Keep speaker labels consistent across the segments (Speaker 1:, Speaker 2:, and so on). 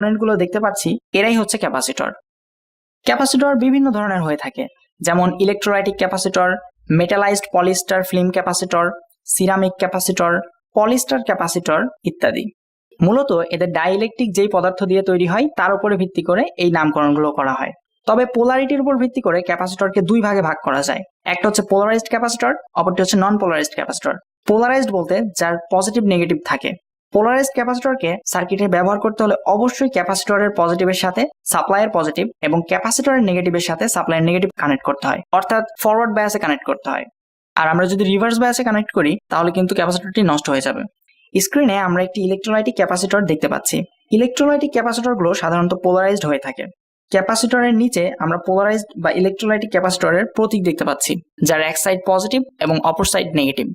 Speaker 1: কম্পোনেন্টগুলো দেখতে পাচ্ছি, এরাই হচ্ছে ক্যাপাসিটর ক্যাপাসিটর বিভিন্ন ধরনের হয়ে থাকে, যেমন electrolytic capacitor metallised polyester film capacitor ceramic capacitor polyester capacitor ইত্যাদি। মূলত এদের ডাইইলেকট্রিক যেই পদার্থ দিয়ে তৈরি হয়, তার উপরে ভিত্তি করে এই নামকরণগুলো করা হয়। তবে পোলারিটির উপর ভিত্তি করে ক্যাপাসিটরকে দুই ভাগে ভাগ করা যায়, একটা হচ্ছে পোলারাইজড ক্যাপাসিটর অপরটি হচ্ছে নন পোলারাইজড ক্যাপাসিটর পোলারাইজড বলতে যার পজিটিভ নেগেটিভ থাকে। পোলারাইজড ক্যাপাসিটরকে সার্কিটে ব্যবহার করতে হলে অবশ্যই ক্যাপাসিটরের পজিটিভের সাথে সাপ্লাইয়ের পজিটিভ এবং ক্যাপাসিটরের নেগেটিভের সাথে সাপ্লাইয়ের নেগেটিভ কানেক্ট করতে হয়। অর্থাৎ ফরওয়ার্ড বায়াসে কানেক্ট করতে হয়। আর আমরা যদি রিভার্স বায়াসে কানেক্ট করি, তাহলে কিন্তু ক্যাপাসিটরটি নষ্ট হয়ে যাবে। স্ক্রিনে আমরা একটি ইলেকট্রোলাইটিক ক্যাপাসিটর দেখতে পাচ্ছি। ইলেকট্রোলাইটিক ক্যাপাসিটরগুলো সাধারণত পোলারাইজড হয়ে থাকে। ক্যাপাসিটরের নিচে আমরা পোলারাইজড বা ইলেকট্রোলাইটিক ক্যাপাসিটরের প্রতীক দেখতে পাচ্ছি, যার এক সাইড পজিটিভ এবং অপর সাইড নেগেটিভ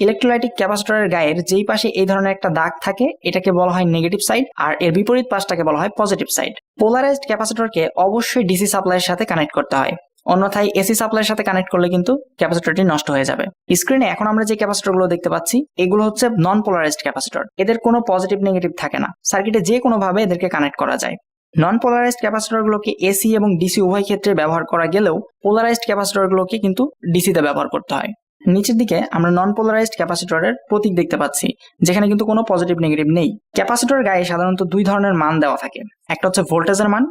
Speaker 1: ইলেকট্রোলাইটিক ক্যাপাসিটরের গায়ের যেই পাশে এই ধরনের একটা দাগ থাকে, এটাকে বলা হয় নেগেটিভ সাইড আর এর বিপরীত পাশটাকে বলা হয় পজিটিভ সাইড পোলারাইজড ক্যাপাসিটরকে অবশ্যই ডিসি সাপ্লাইয়ের সাথে কানেক্ট করতে হয়। অন্যথায় এসি সাপ্লাইয়ের সাথে কানেক্ট করলে কিন্তু ক্যাপাসিটরটি নষ্ট হয়ে যাবে। স্ক্রিনে এখন আমরা যে ক্যাপাসিটরগুলো দেখতে পাচ্ছি, এগুলো হচ্ছে নন পোলারাইজড ক্যাপাসিটর এদের কোনো পজিটিভ নেগেটিভ থাকে না। সার্কিটে যে কোনো ভাবে এদেরকে কানেক্ট করা যায়। নন পোলারাইজড ক্যাপাসিটরগুলোকে এসি এবং ডিসি উভয় ক্ষেত্রে ব্যবহার করা গেলেও পোলারাইজড ক্যাপাসিটরগুলোকে কিন্তু ডিসিতে ব্যবহার করতে হয়। নিচের দিকে আমরা নন পোলারাইজড ক্যাপাসিটরের প্রতীক দেখতে পাচ্ছি, যেখানে কিন্তু কোনো পজিটিভ নেগেটিভ নেই। ক্যাপাসিটর গায়ে সাধারণত দুই ধরনের মান দেওয়া থাকে, একটা হচ্ছে ভোল্টেজের মান,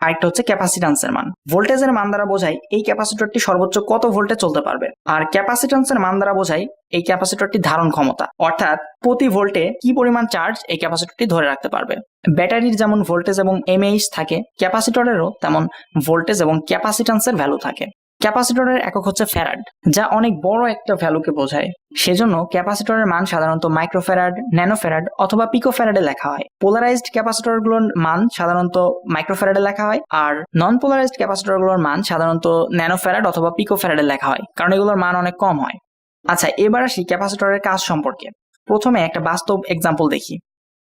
Speaker 1: আরেকটা হচ্ছে ক্যাপাসিটান্সের মান। ভোল্টেজের মান দ্বারা বোঝায় এই ক্যাপাসিটরটি সর্বোচ্চ কত ভোল্টে চলতে পারবে, আর ক্যাপাসিটান্সের মান দ্বারা বোঝায় এই ক্যাপাসিটরটি ধারণ ক্ষমতা। অর্থাৎ প্রতি ভোল্টে কি পরিমাণ চার্জ এই ক্যাপাসিটরটি ধরে রাখতে পারবে? ব্যাটারির যেমন ভোল্টেজ এবং এমএইচ থাকে ক্যাপাসিটরেরও তেমন ভোল্টেজ এবং ক্যাপাসিটান্সের ভ্যালু থাকে। ক্যাপাসিটরের একক হচ্ছে ফ্যারাড, যা অনেক বড় একটা ভ্যালুকে বোঝায়। সেজন্য ক্যাপাসিটরের মান সাধারণত মাইক্রোফ্যারাড, ন্যানোফ্যারাড অথবা পিকোফ্যারাডে লেখা হয়। পোলারাইজড ক্যাপাসিটরগুলোর মান সাধারণত মাইক্রোফ্যারাডে লেখা হয়, আর নন পোলারাইজড ক্যাপাসিটরগুলোর মান সাধারণত ন্যানোফ্যারাড অথবা পিকোফ্যারাডে লেখা হয়, কারণ এগুলোর মান অনেক কম হয়। আচ্ছা এবার আসি ক্যাপাসিটরের কাজ সম্পর্কে। প্রথমে একটা বাস্তব এক্সাম্পল দেখি।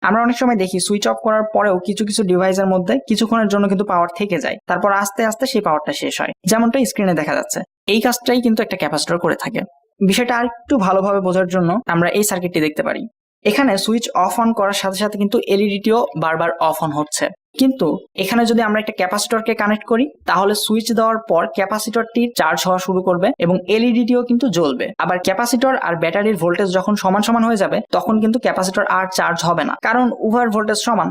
Speaker 1: আমরা অনেক সময় দেখি সুইচ অফ করার পরেও কিছু কিছু ডিভাইসের মধ্যে কিছুক্ষণের জন্য কিন্তু পাওয়ার থেকে যায়। তারপর আস্তে আস্তে সেই পাওয়ারটা শেষ হয়। যেমনটা স্ক্রিনে দেখা যাচ্ছে। এই কাজটাই কিন্তু একটা ক্যাপাসিটর করে থাকে। বিষয়টা আর একটু ভালোভাবে বোঝার জন্য আমরা এই সার্কিটটি দেখতে পারি। এখানে সুইচ অফ অন করার সাথে সাথে কিন্তু এলইডিটিও বারবার অফ অন হচ্ছে। কিন্তু এখানে যদি আমরা একটা ক্যাপাসিটরকে কানেক্ট করি, তাহলে সুইচ দেওয়ার পর ক্যাপাসিটরটি চার্জ হওয়া শুরু করবে এবং এলইডিটিও কিন্তু জ্বলবে। আবার ক্যাপাসিটর আর ব্যাটারির ভোল্টেজ যখন সমান সমান হয়ে যাবে, তখন কিন্তু ক্যাপাসিটর আর চার্জ হবে না। কারণ উভয়ের ভোল্টেজ সমান।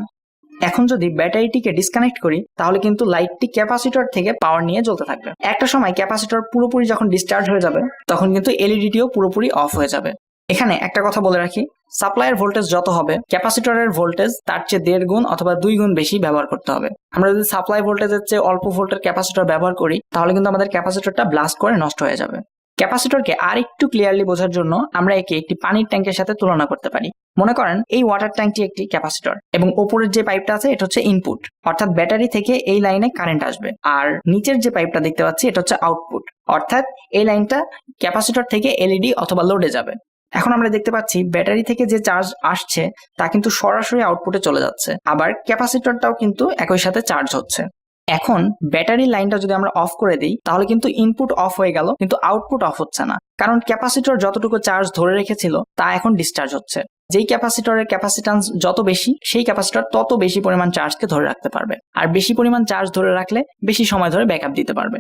Speaker 1: এখন যদি ব্যাটারিটিকে ডিসকানেক্ট করি, তাহলে কিন্তু লাইটটি ক্যাপাসিটর থেকে পাওয়ার নিয়ে জ্বলতে থাকবে। একটা সময় ক্যাপাসিটর পুরোপুরি যখন ডিসচার্জ হয়ে যাবে, তখন কিন্তু এলইডিটিও পুরোপুরি অফ হয়ে যাবে। এখানে একটা কথা বলে রাখি সাপ্লাইয়ের ভোল্টেজ যত হবে, ক্যাপাসিটরের ভোল্টেজ তার চেয়ে দেড় গুণ অথবা দুই গুণ বেশি ব্যবহার করতে হবে। আমরা যদি সাপ্লাই ভোল্টেজের চেয়ে অল্প ভোল্টের ক্যাপাসিটর ব্যবহার করি, তাহলে কিন্তু আমাদের ক্যাপাসিটরটা ব্লাস্ট করে নষ্ট হয়ে যাবে। ক্যাপাসিটরকে আর একটু ক্লিয়ারলি বোঝার জন্য আমরা একে একটি পানির ট্যাঙ্কের সাথে তুলনা করতে পারি। মনে করেন, এই ওয়াটার ট্যাঙ্কটি একটি ক্যাপাসিটর এবং ওপরের যে পাইপটা আছে, এটা হচ্ছে ইনপুট অর্থাৎ ব্যাটারি থেকে এই লাইনে কারেন্ট আসবে। আর নিচের যে পাইপটা দেখতে পাচ্ছি, এটা হচ্ছে আউটপুট অর্থাৎ এই লাইনটা ক্যাপাসিটর থেকে এলইডি অথবা লোডে যাবে। এখন আমরা দেখতে পাচ্ছি ব্যাটারি থেকে যে চার্জ আসছে, তা কিন্তু সরাসরি আউটপুটে চলে যাচ্ছে। আবার ক্যাপাসিটরটাও কিন্তু একই সাথে চার্জ হচ্ছে। এখন ব্যাটারি লাইনটা যদি আমরা অফ করে দিই, তাহলে কিন্তু ইনপুট অফ হয়ে গেল, কিন্তু আউটপুট অফ হচ্ছে না। কারণ ক্যাপাসিটর যতটুকু চার্জ ধরে রেখেছিল, তা এখন ডিসচার্জ হচ্ছে। যেই ক্যাপাসিটরের ক্যাপাসিটান্স যত বেশি, সেই ক্যাপাসিটর তত বেশি পরিমাণ চার্জকে ধরে রাখতে পারবে। আর বেশি পরিমাণ চার্জ ধরে রাখলে, বেশি সময় ধরে ব্যাকআপ দিতে পারবে।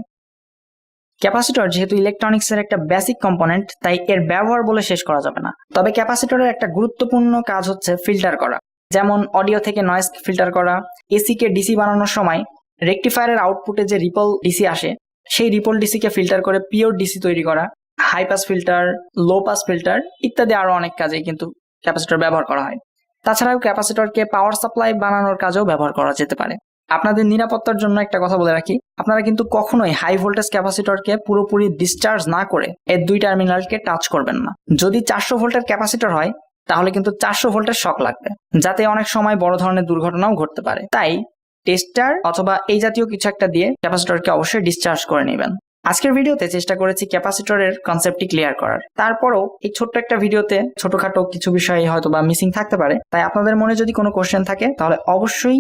Speaker 1: ক্যাপাসিটর যেহেতু ইলেকট্রনিক্সের একটা বেসিক কম্পোনেন্ট তাই এর ব্যবহার বলে শেষ করা যাবে না। তবে ক্যাপাসিটরের একটা গুরুত্বপূর্ণ কাজ হচ্ছে ফিল্টার করা। যেমন অডিও থেকে নয়েজ ফিল্টার করা এসি কে ডিসি বানানোর সময় রেকটিফায়ারের আউটপুটে যে রিপল ডিসি আসে, সেই রিপল ডিসিকে ফিল্টার করে পিওর ডিসি তৈরি করা high pass filter low pass filter ইত্যাদি আরও অনেক কাজে কিন্তু ক্যাপাসিটর ব্যবহার করা হয়। তাছাড়াও ক্যাপাসিটরকে পাওয়ার সাপ্লাই বানানোর কাজেও ব্যবহার করা যেতে পারে। আপনাদের নিরাপত্তার জন্য একটা কথা বলে রাখি। আপনারা কিন্তু কখনোই হাই ভোল্টেজ ক্যাপাসিটরকে পুরোপুরি ডিসচার্জ না করে এর দুই টার্মিনালকে টাচ করবেন না। যদি চারশো ভোল্টের ক্যাপাসিটর হয়, তাহলে কিন্তু চারশো ভোল্টের শক লাগবে, যাতে অনেক সময় বড় ধরনের দুর্ঘটনাও ঘটতে পারে। তাই টেস্টার অথবা এই জাতীয় কিছু একটা দিয়ে ক্যাপাসিটরকে অবশ্যই ডিসচার্জ করে নেবেন। আজকের ভিডিওতে চেষ্টা করেছি ক্যাপাসিটরের কনসেপ্টটি ক্লিয়ার করার। তারপরও এই ছোট্ট একটা ভিডিওতে ছোটখাটো কিছু বিষয় হয়তো বা মিসিং থাকতে পারে। তাই আপনাদের মনে যদি কোনো কোশ্চেন থাকে, তাহলে অবশ্যই